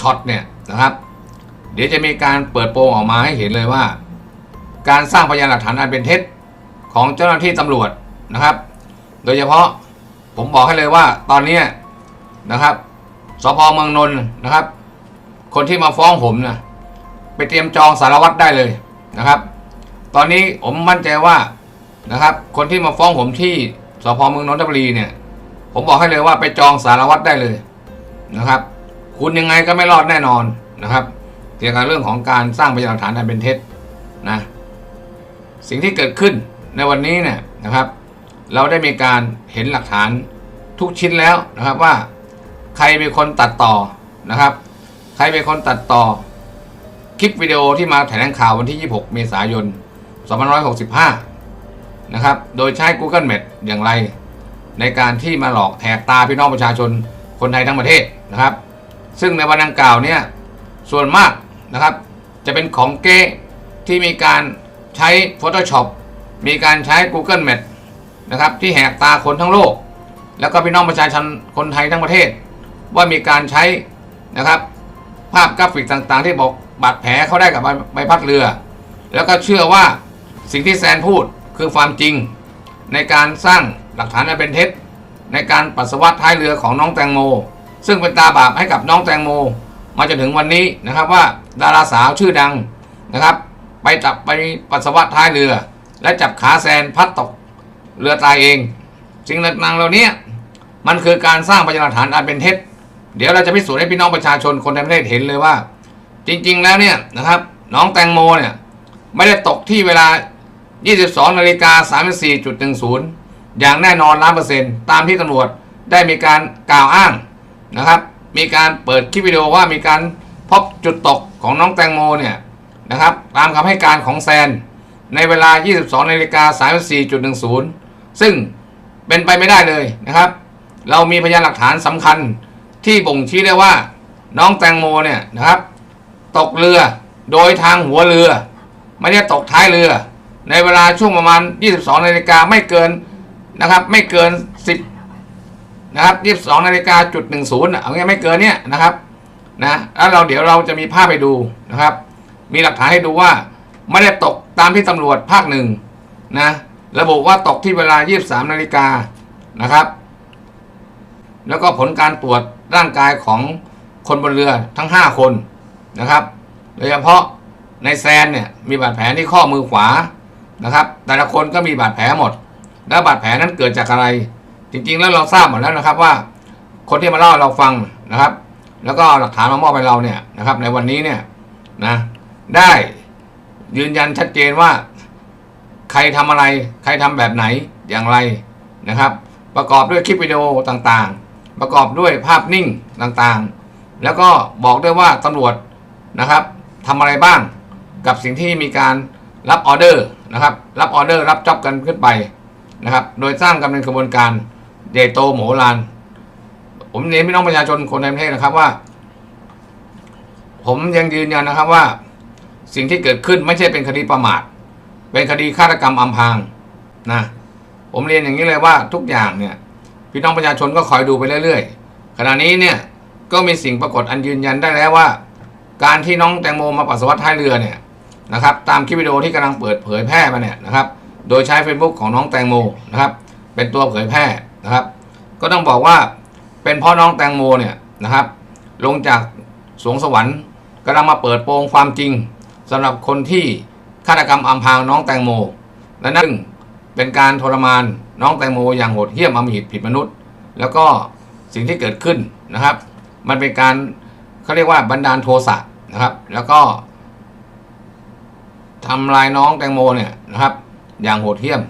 ช็อตเนี่ยนะครับ เดี๋ยวจะมีการเปิดโปงออกมาให้เห็นเลยว่า การสร้างพยานหลักฐานอันเป็นเท็จของเจ้าหน้าที่ตำรวจนะครับ โดยเฉพาะผมบอกให้เลยว่าตอนนี้นะครับสพเมืองนนท์นะครับ คนที่มาฟ้องผมนะไปเตรียมจองสารวัตรได้เลยนะครับ ตอนนี้ผมมั่นใจว่านะครับ คนที่มาฟ้องผมที่สพเมืองนนทบุรีเนี่ย ผมบอกให้เลยว่าไปจองสารวัตรได้เลยนะครับ คุณยังไงก็ไม่รอดแน่นอนนะครับเกี่ยวกับเรื่องของการสร้างพยานหลักฐานอันเป็นเท็จนะสิ่งที่เกิดขึ้นในวันนี้เนี่ยนะครับ เราได้มีการเห็นหลักฐานทุกชิ้นแล้วนะครับว่าใครเป็นคนตัดต่อนะครับ ใครเป็นคนตัดต่อ คลิปวิดีโอที่มาแถลงข่าววันที่ 26 เมษายน 2565 นะครับ โดยใช้ Google Map อย่างไร ในการที่มาหลอกแหกตาพี่น้องประชาชนคนไทยทั้งประเทศนะครับ ซึ่งในวันดังกล่าวเนี่ยส่วนมากนะครับ จะเป็นของเก้ที่มีการใช้ Photoshop มีการใช้ Google Map นะครับที่แหกตาคนทั้งโลก แล้วก็พี่น้องประชาชนคนไทยทั้งประเทศ ว่ามีการใช้นะครับภาพกราฟิกต่างๆ ที่บอกบาดแผลเขาได้กับใบใบพัดเรือ แล้วก็เชื่อว่าสิ่งที่แซนพูดคือความจริง ในการสร้างหลักฐานอันเป็นเท็จในการปัสสาวะท้ายเรือของน้องแตงโม ซึ่งเป็นตาบาปให้กับน้องแตงโม มาจนถึงวันนี้นะครับว่าดาราสาวชื่อดังนะครับ ไปจับไปปัสสาวะท้ายเรือ และจับขาแซนพัดตกเรือตายเอง สิ่งต่างๆเหล่านี้มันคือการสร้างพยานหลักฐานอันเป็นเท็จ เดี๋ยวเราจะพิสูจน์ให้พี่น้องประชาชนคนในประเทศเห็นเลยว่า จริงๆแล้วเนี่ยนะครับน้องแตงโมเนี่ยไม่ได้ตกที่เวลา 22นาฬิกา34.10 อย่างแน่นอนล้านเปอร์เซ็นต์ตามที่ตำรวจได้มีการกล่าวอ้าง นะครับ มีการเปิดคลิปวิดีโอว่ามีการพบจุดตกของน้องแตงโมเนี่ยนะครับ ตามคำให้การของแซน ในเวลา 22นาฬิกา34.10 ซึ่งเป็นไปไม่ได้เลยนะครับ เรามีพยานหลักฐานสำคัญที่บ่งชี้ได้ว่าน้องแตงโมเนี่ยนะครับ ตกเรือโดยทางหัวเรือ ไม่ได้ตกท้ายเรือ ในเวลาช่วงประมาณ 22นาฬิกาไม่เกินนะครับ ไม่เกิน นะครับ22นาฬิกาจุด10เอางี้ไม่เกินเนี่ยนะครับนะแล้วเราเดี๋ยวเราจะมีภาพให้ดูนะครับ มีหลักฐานให้ดูว่าไม่ได้ตกตามที่ตำรวจภาคหนึ่งนะระบุว่าตกที่เวลา 23นาฬิกานะครับ แล้วก็ผลการตรวจร่างกายของคนบนเรือทั้ง 5 คนนะครับโดยเฉพาะในแซนเนี่ยมีบาดแผลที่ข้อมือขวานะครับ แต่ละคนก็มีบาดแผลหมด แล้วบาดแผลนั้นเกิดจากอะไร จริง ๆ แล้วเราทราบหมดแล้วนะครับว่า คนที่มาเล่าเราฟังนะครับ แล้วก็หลักฐานมามอบให้เราเนี่ยนะครับ ในวันนี้เนี่ยนะได้ยืนยันชัดเจนว่า ใครทำอะไร ใครทำแบบไหนอย่างไรนะครับ ประกอบด้วยคลิปวิดีโอต่างๆ ประกอบด้วยภาพนิ่งต่างๆ แล้วก็บอกด้วยว่าตำรวจนะครับทำอะไรบ้างกับสิ่งที่มีการรับออเดอร์นะครับ รับออเดอร์รับจ็อบกันขึ้นไปนะครับ โดยสร้างกันเป็นกระบวนการ ใหญ่โตโมโหลานผมเน้นพี่น้องประชาชนคนในประเทศนะครับว่า ผมยังยืนยันนะครับว่า สิ่งที่เกิดขึ้นไม่ใช่เป็นคดีประมาท เป็นคดีฆาตกรรมอำพรางนะผมเรียนอย่างนี้เลยว่าทุกอย่างเนี่ยพี่น้องประชาชนก็คอยดูไปเรื่อยๆ ขณะนี้เนี่ยก็มีสิ่งปรากฏอันยืนยันได้แล้วว่า การที่น้องแตงโมมาปัสสาวะท้ายเรือเนี่ยนะครับตามคลิปวิดีโอที่กำลังเปิดเผยแพร่มาเนี่ยนะครับโดยใช้ Facebook ของน้องแตงโมนะครับเป็นตัวเผยแพร่ นะครับ ก็ต้องบอกว่าเป็นพราะน้องแตงโมเนี่ยนะครับ ลงจากสวงสวรรค์กำลังมาเปิดโปงความจริงสำหรับคนที่ฆาตกรรมอำพรางน้องแตงโม และนั่นเป็นการทรมานน้องแตงโมอย่างโหดเหี้ยมอมหิตผิดมนุษย์ แล้วก็สิ่งที่เกิดขึ้นนะครับ มันเป็นการเขาเรียกว่าบันดาลโทสะนะครับ แล้วก็ทำลายน้องแตงโมเนี่ยนะครับ อย่างโหดเหี้ยม